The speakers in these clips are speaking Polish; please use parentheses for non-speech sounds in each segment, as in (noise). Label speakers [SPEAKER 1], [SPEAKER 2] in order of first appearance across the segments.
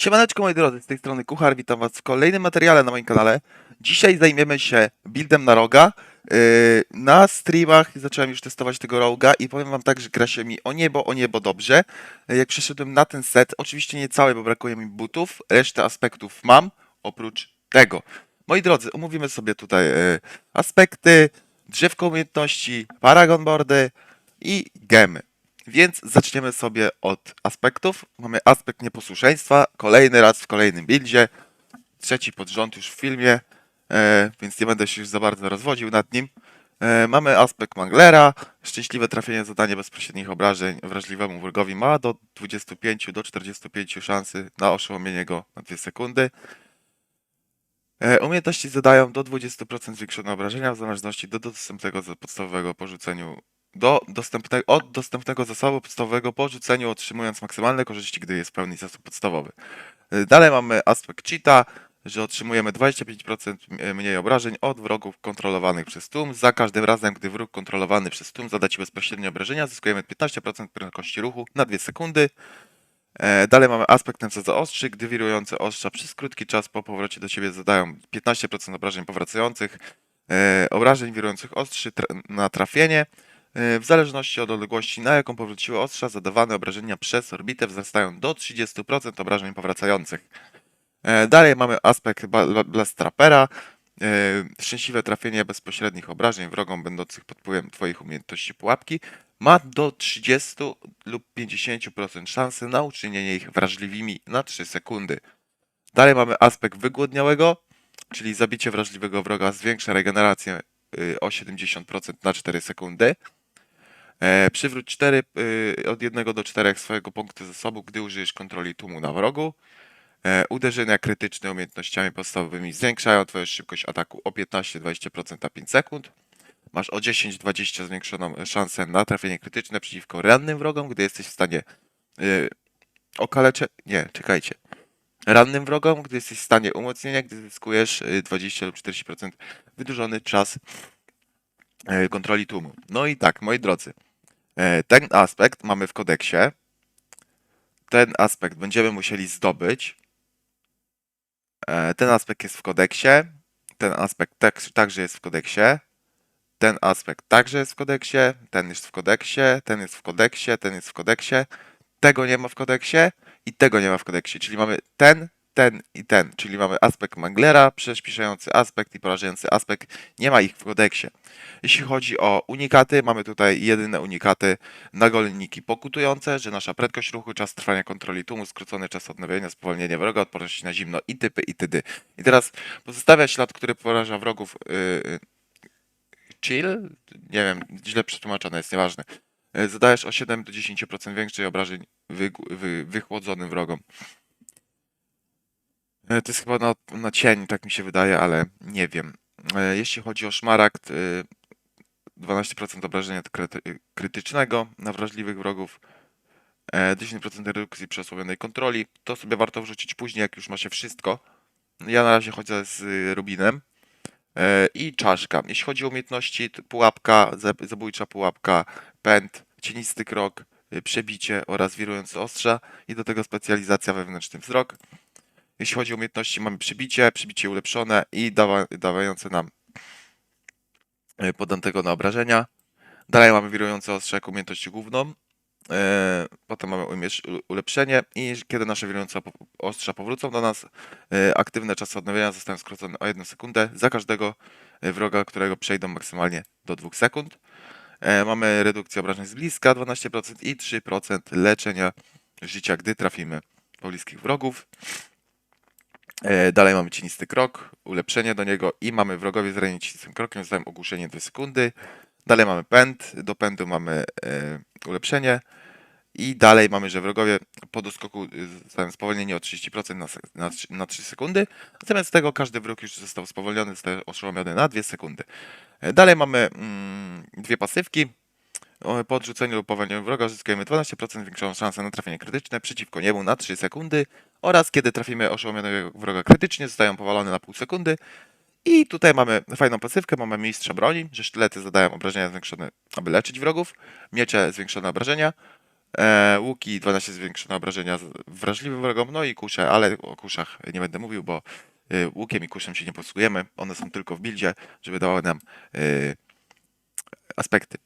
[SPEAKER 1] Siemaneczko moi drodzy, z tej strony Kuchar, witam was w kolejnym materiale na moim kanale. Dzisiaj zajmiemy się buildem na roga. Yy, na streamach zacząłem już testować tego roga i powiem wam tak, że gra się mi o niebo, o niebo dobrze. Jak przeszedłem na ten set, oczywiście nie cały, bo brakuje mi butów, resztę aspektów mam, oprócz tego. Moi drodzy, omówimy sobie tutaj yy, aspekty, drzewko umiejętności, paragon boardy i gemy. Więc zaczniemy sobie od aspektów. Mamy aspekt nieposłuszeństwa, kolejny raz w kolejnym buildzie, trzeci pod rząd już w filmie, e, więc nie będę się już za bardzo rozwodził nad nim. E, mamy aspekt Manglera, szczęśliwe trafienie zadanie bezpośrednich obrażeń wrażliwemu wrogowi ma do 25 do 45 szansy na oszołomienie go na 2 sekundy. E, Umiejętności zadają do 20% zwiększone obrażenia w zależności do dostępnego podstawowego po rzuceniu do dostępne, od dostępnego zasobu podstawowego po rzuceniu, otrzymując maksymalne korzyści, gdy jest pełny zasób podstawowy. Y, Dalej mamy aspekt cheata, że otrzymujemy 25% m- mniej obrażeń od wrogów kontrolowanych przez tłum. Za każdym razem, gdy wróg kontrolowany przez tłum zada ci bezpośrednie obrażenia, zyskujemy 15% prędkości ruchu na 2 sekundy. E, Dalej mamy aspekt nędza za ostrzy, gdy wirujące ostrza przez krótki czas po powrocie do ciebie zadają 15% obrażeń powracających, e, obrażeń wirujących ostrzy na trafienie. E, W zależności od odległości, na jaką powróciły ostrza, zadawane obrażenia przez orbitę wzrastają do 30% obrażeń powracających. E, Dalej mamy aspekt ba- ba- Blast Trappera. E, Szczęśliwe trafienie bezpośrednich obrażeń wrogom będących pod wpływem Twoich umiejętności pułapki ma do 30 lub 50% szansy na uczynienie ich wrażliwymi na 3 sekundy. Dalej mamy aspekt wygłodniałego, czyli zabicie wrażliwego wroga zwiększa regenerację y, o 70% na 4 sekundy. E, przywróć 4, y, od 1 do 4 swojego punktu zasobu, gdy użyjesz kontroli tłumu na wrogu. E, uderzenia krytyczne umiejętnościami podstawowymi zwiększają Twoją szybkość ataku o 15-20% na 5 sekund. Masz o 10-20 zwiększoną szansę na trafienie krytyczne przeciwko rannym wrogom, gdy jesteś w stanie y. Nie, czekajcie. Rannym wrogom, gdy jesteś w stanie umocnienia, gdy zyskujesz y, 20 lub 40% wydłużony czas y, kontroli tłumu. No i tak, moi drodzy, ten aspekt mamy w kodeksie. Ten aspekt będziemy musieli zdobyć. E, Ten aspekt jest w kodeksie. Ten aspekt tak, także jest w kodeksie. Ten aspekt także jest w kodeksie. Ten jest w kodeksie. Ten jest w kodeksie. Ten jest w kodeksie. Tego nie ma w kodeksie i tego nie ma w kodeksie. Czyli mamy ten, ten i ten. Czyli mamy aspekt Manglera, przyspieszający aspekt i porażający aspekt. Nie ma ich w kodeksie. Jeśli chodzi o unikaty, mamy tutaj jedyne unikaty nagolniki pokutujące, że nasza prędkość ruchu, czas trwania kontroli tłumu, skrócony czas odnowienia, spowolnienie wroga, odporność na zimno i typy i tydy. I teraz pozostawia ślad, który poraża wrogów yy, chill, nie wiem, źle przetłumaczone jest, nieważne. Yy, Zadajesz o 7 do 10% większej obrażeń wygł- wy, wychłodzonym wrogom. Yy, To jest chyba na, na cień, tak mi się wydaje, ale nie wiem. Yy, Jeśli chodzi o szmaragd, yy, 12% obrażenia kryty- krytycznego na wrażliwych wrogów, e, 10% redukcji przy osłabionej kontroli. To sobie warto wrzucić później, jak już ma się wszystko. Ja na razie chodzę z Rubinem. E, I czaszka. Jeśli chodzi o umiejętności, pułapka, zab- zabójcza pułapka, pęd, cienisty krok, przebicie oraz wirujące ostrza i do tego specjalizacja wewnętrzny wzrok. Jeśli chodzi o umiejętności, mamy przebicie, przebicie ulepszone i dawa, dawające nam y, podantego na obrażenia. Dalej mamy wirujące ostrze jako umiejętność główną. E, Potem mamy ulepszenie i kiedy nasze wirujące ostrza powrócą do nas, e, aktywne czasy odnowienia zostają skrócone o 1 sekundę za każdego e, wroga, którego przejdą maksymalnie do 2 sekund. E, Mamy redukcję obrażeń z bliska 12% i 3% leczenia życia, gdy trafimy po bliskich wrogów. E, Dalej mamy cienisty krok, ulepszenie do niego i mamy wrogowie zranieni cienistym krokiem, zostają ogłuszenie 2 sekundy. Dalej mamy pęd, do pędu mamy e, ulepszenie i dalej mamy, że wrogowie po doskoku y, zostają spowolnieni o 30% na, na, na 3 sekundy. Zamiast tego każdy wróg już został spowolniony, zostaje oszołomiony na 2 sekundy. E, Dalej mamy mm, dwie pasywki. Po odrzuceniu lub powolnieniu wroga uzyskujemy 12% większą szansę na trafienie krytyczne przeciwko niemu na 3 sekundy oraz kiedy trafimy oszałomionego wroga krytycznie, zostają powalone na pół sekundy. I tutaj mamy fajną pasywkę, mamy mistrza broni, że sztylety zadają obrażenia zwiększone, aby leczyć wrogów, miecze zwiększone obrażenia, E, łuki 12 zwiększone obrażenia wrażliwym wrogom, no i kusze, ale o kuszach nie będę mówił, bo y, łukiem i kuszem się nie posługujemy. One są tylko w buildzie, żeby dawały nam y, aspekty.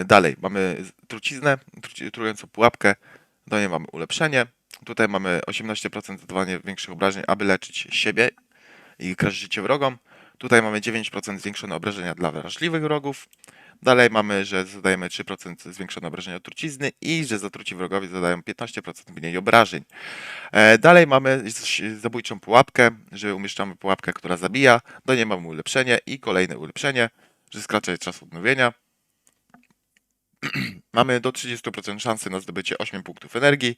[SPEAKER 1] Y, dalej mamy truciznę, truci- trującą pułapkę, do niej mamy ulepszenie. Tutaj mamy 18% zadawanie większych obrażeń, aby leczyć siebie i kraść życie wrogom. Tutaj mamy 9% zwiększone obrażenia dla wrażliwych wrogów. Dalej mamy, że zadajemy 3% zwiększone obrażenia od trucizny i że zatruci wrogowie zadają 15% mniej obrażeń. E, Dalej mamy zabójczą pułapkę, że umieszczamy pułapkę, która zabija. Do niej mamy ulepszenie i kolejne ulepszenie, że skraca czas odnowienia. (clears throat) mamy do 30% szansy na zdobycie 8 punktów energii,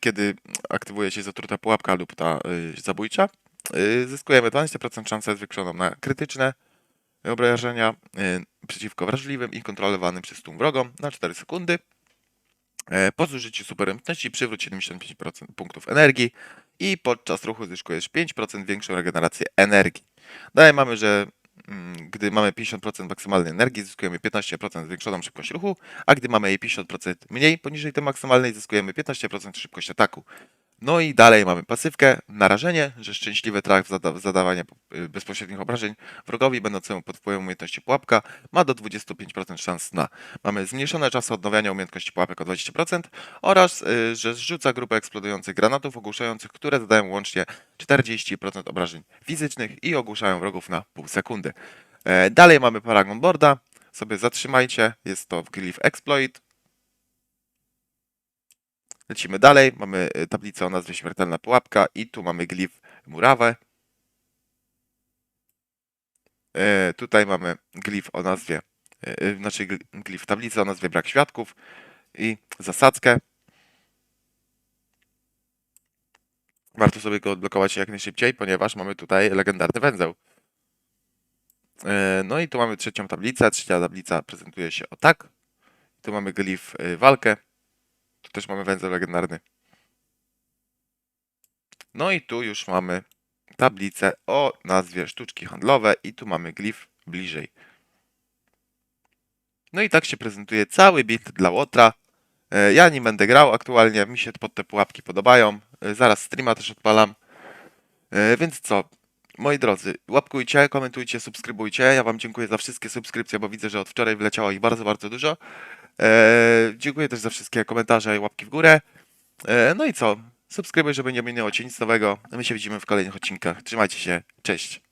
[SPEAKER 1] kiedy aktywuje się zatruta pułapka lub ta y, zabójcza. Y, Zyskujemy 12% szansę zwiększoną na krytyczne obrażenia y, przeciwko wrażliwym i kontrolowanym przez tłum wrogom na 4 sekundy. E, Po zużyciu superumiejętności przywróć 75% punktów energii i podczas ruchu zyskujesz 5% większą regenerację energii. Dalej mamy, że gdy mamy 50% maksymalnej energii, zyskujemy 15% zwiększoną szybkość ruchu, a gdy mamy jej 50% mniej poniżej tej maksymalnej, zyskujemy 15% szybkość ataku. No i dalej mamy pasywkę, narażenie, że szczęśliwy traf zada zadawania y, bezpośrednich obrażeń wrogowi będącemu pod wpływem umiejętności pułapka ma do 25% szans na. Mamy zmniejszone czas odnawiania umiejętności pułapek o 20% oraz, y, że zrzuca grupę eksplodujących granatów ogłuszających, które zadają łącznie 40% obrażeń fizycznych i ogłuszają wrogów na pół sekundy. E, Dalej mamy Paragon Boarda, sobie zatrzymajcie, jest to Glyph Exploit. Lecimy dalej, mamy y, tablicę o nazwie Śmiertelna Pułapka i tu mamy glif Murawę. E, Tutaj mamy glif o nazwie, e, e, znaczy gl- glif tablicy o nazwie Brak Świadków i zasadzkę. Warto sobie go odblokować jak najszybciej, ponieważ mamy tutaj legendarny węzeł. E, No i tu mamy trzecią tablicę. Trzecia tablica prezentuje się o tak. Tu mamy glif walkę. Tu też mamy węzeł legendarny. No i tu już mamy tablicę o nazwie sztuczki handlowe i tu mamy glif bliżej. No i tak się prezentuje cały build dla Łotra. E, Ja nim będę grał aktualnie, mi się pod te pułapki podobają. E, Zaraz streama też odpalam. E, Więc co, moi drodzy, łapkujcie, komentujcie, subskrybujcie. Ja wam dziękuję za wszystkie subskrypcje, bo widzę, że od wczoraj wyleciało ich bardzo, bardzo dużo. E, Dziękuję też za wszystkie komentarze i łapki w górę. E, No i co? Subskrybuj, żeby nie minęło cię nic nowego. My się widzimy w kolejnych odcinkach. Trzymajcie się. Cześć.